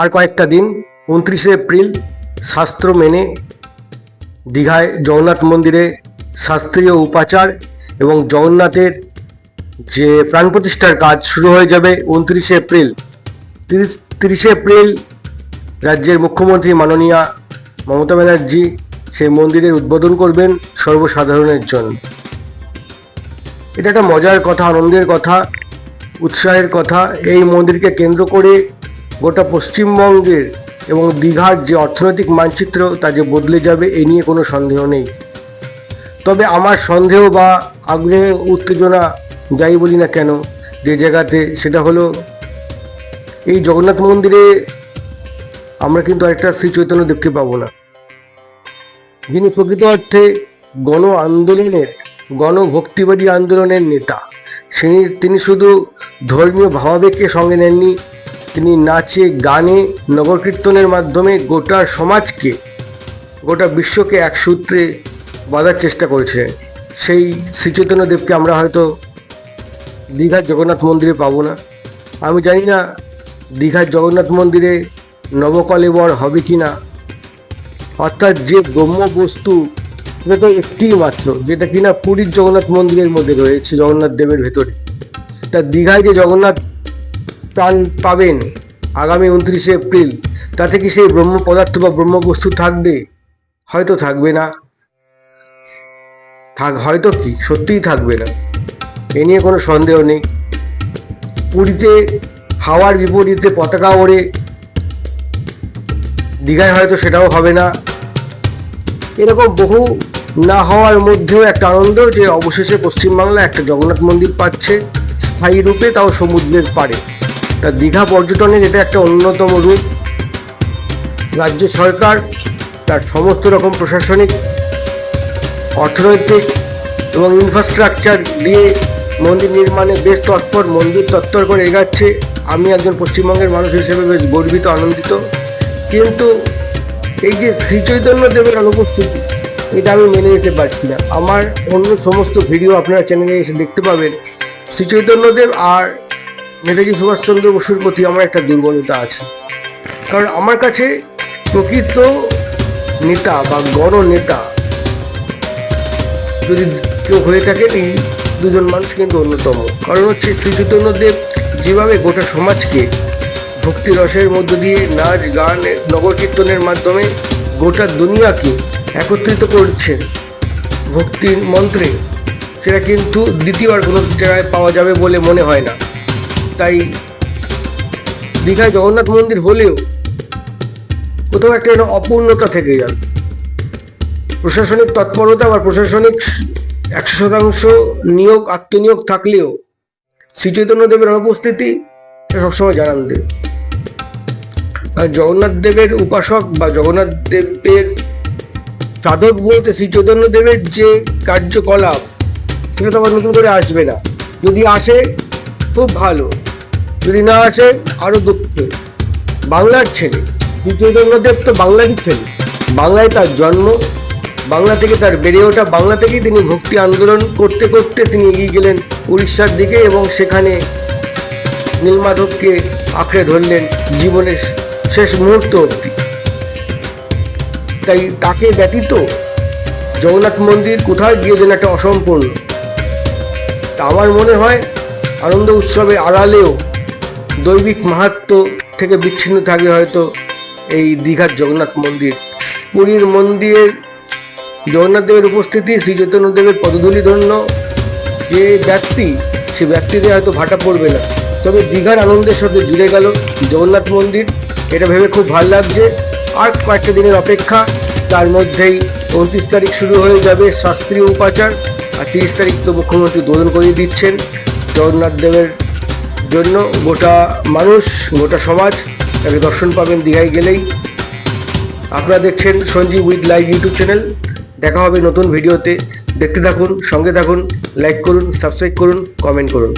আর কয়েকটা দিন, উনত্রিশে এপ্রিল, শাস্ত্র মেনে দীঘায় জগন্নাথ মন্দিরে শাস্ত্রীয় উপাচার এবং জগন্নাথের যে প্রাণ প্রতিষ্ঠার কাজ শুরু হয়ে যাবে উনত্রিশে এপ্রিল। তিরিশ, তিরিশে এপ্রিল রাজ্যের মুখ্যমন্ত্রী মাননীয়া মমতা ব্যানার্জি সেই মন্দিরের উদ্বোধন করবেন সর্বসাধারণের জন্য। এটা একটা মজার কথা, আনন্দের কথা, উৎসাহের কথা। এই মন্দিরকে কেন্দ্র করে গোটা পশ্চিমবঙ্গের এবং দীঘার যে অর্থনৈতিক মানচিত্র, তা যে বদলে যাবে এই নিয়ে কোনো সন্দেহ নেই। তবে আমার সন্দেহ বা আগ্রহ, উত্তেজনা, যাই বলি না কেন, যে জায়গাতে সেটা হলো, এই জগন্নাথ মন্দিরে আমরা কিন্তু আরেকটা শ্রী চৈতন্য দেখতে পাবো না। যিনি প্রকৃত অর্থে গণ আন্দোলনের গণভক্তিবাদী আন্দোলনের নেতা তিনি শুধু ধর্মীয় ভাবাবেগকে সঙ্গে নেননি তিনি নাচে, গানে নগর কীর্তনের মাধ্যমে গোটা সমাজকে, গোটা বিশ্বকে এক সূত্রে বাঁধার চেষ্টা করেছে। সেই শ্রীচৈতন্য দেবকে আমরা হয়তো দীঘার জগন্নাথ মন্দিরে পাবো না। আমি জানি না দীঘার জগন্নাথ মন্দিরে নবকলেবর হবে কি না অর্থাৎ যে ব্রহ্ম বস্তু সেটা তো একটিই মাত্র, যেটা কিনা পুরীর জগন্নাথ মন্দিরের মধ্যে রয়েছে, জগন্নাথ দেবের ভেতরে। তা দীঘায় যে জগন্নাথ প্রাণ পাবেন আগামী উনত্রিশে এপ্রিল। তাতে কি সেই ব্রহ্ম পদার্থ বা ব্রহ্ম বস্তু থাকবে? হয়তো থাকবে না। থাক, হয়তো কি? সত্যিই থাকবে না। এ নিয়ে কোনো সন্দেহ নেই। পুরীতে হাওয়ার বিপরীতে পতাকা ওড়ে। দীঘায় হয়তো সেটাও হবে না। এরকম বহু না হওয়ার মধ্যেও একটা আনন্দ যে অবশেষে পশ্চিমবাংলা একটা জগন্নাথ মন্দির পাচ্ছে। স্থায়ী রূপে তাও সমুদ্রের পাড়ে। তা দীঘা পর্যটনের এটা একটা অন্যতম রূপ। রাজ্য সরকার, তার সমস্ত রকম প্রশাসনিক, অর্থনৈতিক এবং ইনফ্রাস্ট্রাকচার দিয়ে মন্দির নির্মাণে বেশ তৎপর, মন্দির তৎপর করে এগাচ্ছে। আমি একজন পশ্চিমবঙ্গের মানুষ হিসেবে বেশ গর্বিত, আনন্দিত। কিন্তু এই যে শ্রীচৈতন্য দেবের অনুপস্থিতি, এটা আমি মেনে নিতে পারছি না। আমার অন্য সমস্ত ভিডিও আপনারা চ্যানেলে এসে দেখতে পাবেন। শ্রীচৈতন্য দেব আর নেতাজি সুভাষচন্দ্র বসুর প্রতি আমার একটা দুর্বলতা আছে। কারণ আমার কাছে প্রকৃত নেতা বা গণ নেতা যদি কেউ হয়ে থাকে, এই দুজন মানুষ কিন্তু অন্যতম। কারণ হচ্ছে শ্রী চৈতন্যদেব যেভাবে গোটা সমাজকে ভক্তি রসের মধ্য দিয়ে নাচ, গান, নগর কীর্তনের মাধ্যমে গোটা দুনিয়াকে একত্রিত করছেন ভক্তির মন্ত্রে, সেটা কিন্তু দ্বিতীয়বার কোনো জায়গায় পাওয়া যাবে বলে মনে হয় না। তাই দীঘায় জগন্নাথ মন্দির হলেও কোথাও একটা যেন অপূর্ণতা থেকে যাবে প্রশাসনিক তৎপরতা বা প্রশাসনিক একশো শতাংশ নিয়োগ, আত্মনিয়োগ থাকলেও শ্রীচৈতন্য দেবের অনুপস্থিতি সবসময় জানান দেব জগন্নাথ দেবের উপাসক বা জগন্নাথ দেবের সাধক বলতে শ্রী চৈতন্য দেবের যে কার্যকলাপ, সেটা তো আবার নতুন করে আসবে না। যদি আসে, খুব ভালো। যদি না আসে আরও দুঃখ। বাংলার ছেলে শ্রী চৈতন্যদেব তো বাংলারই ছেলে। বাংলায় তার জন্ম, বাংলা থেকে তার বেড়ে ওঠা, বাংলা থেকেই তিনি ভক্তি আন্দোলন করতে করতে তিনি এগিয়ে গেলেন উড়িষ্যার দিকে এবং সেখানে নীলমাধবকে আঁকড়ে ধরলেন জীবনের শেষ মুহূর্ত অবধি। তাই তাকে ব্যতীত জগন্নাথ মন্দির কোথায় গিয়ে যেন একটা অসম্পূর্ণ। তা আমার মনে হয়, আনন্দ উৎসবের আড়ালেও দৈবিক মাহাত্ম থেকে বিচ্ছিন্ন থাকে হয়তো এই দীঘার জগন্নাথ মন্দির। পুরীর মন্দিরের জগন্নাথ দেবের উপস্থিতি, শ্রী চৈতন্যদেবের পদধূলি ধন্য যে ব্যক্তি, সে ব্যক্তিতে হয়তো ভাটা পড়বে না। তবে দীঘার আনন্দের সাথে জুড়ে গেল জগন্নাথ মন্দির। এটা ভেবে খুব ভালো লাগছে। আর কয়েকটা দিনের অপেক্ষা, তার মধ্যেই উনত্রিশ তারিখ শুরু হয়ে যাবে শাস্ত্রীয় উপাচার। আর তিরিশ তারিখ তো মুখ্যমন্ত্রী উদ্বোধন করিয়ে দিচ্ছেন জগন্নাথ দেবের জন্য গোটা মানুষ, গোটা সমাজ তাকে দর্শন পাবেন দীঘায় গেলেই। আপনারা দেখছেন Sanjib with live YouTube channel. দেখা হবে নতুন ভিডিওতে। দেখতে থাকুন, সঙ্গে থাকুন, লাইক করুন, সাবস্ক্রাইব করুন, কমেন্ট করুন।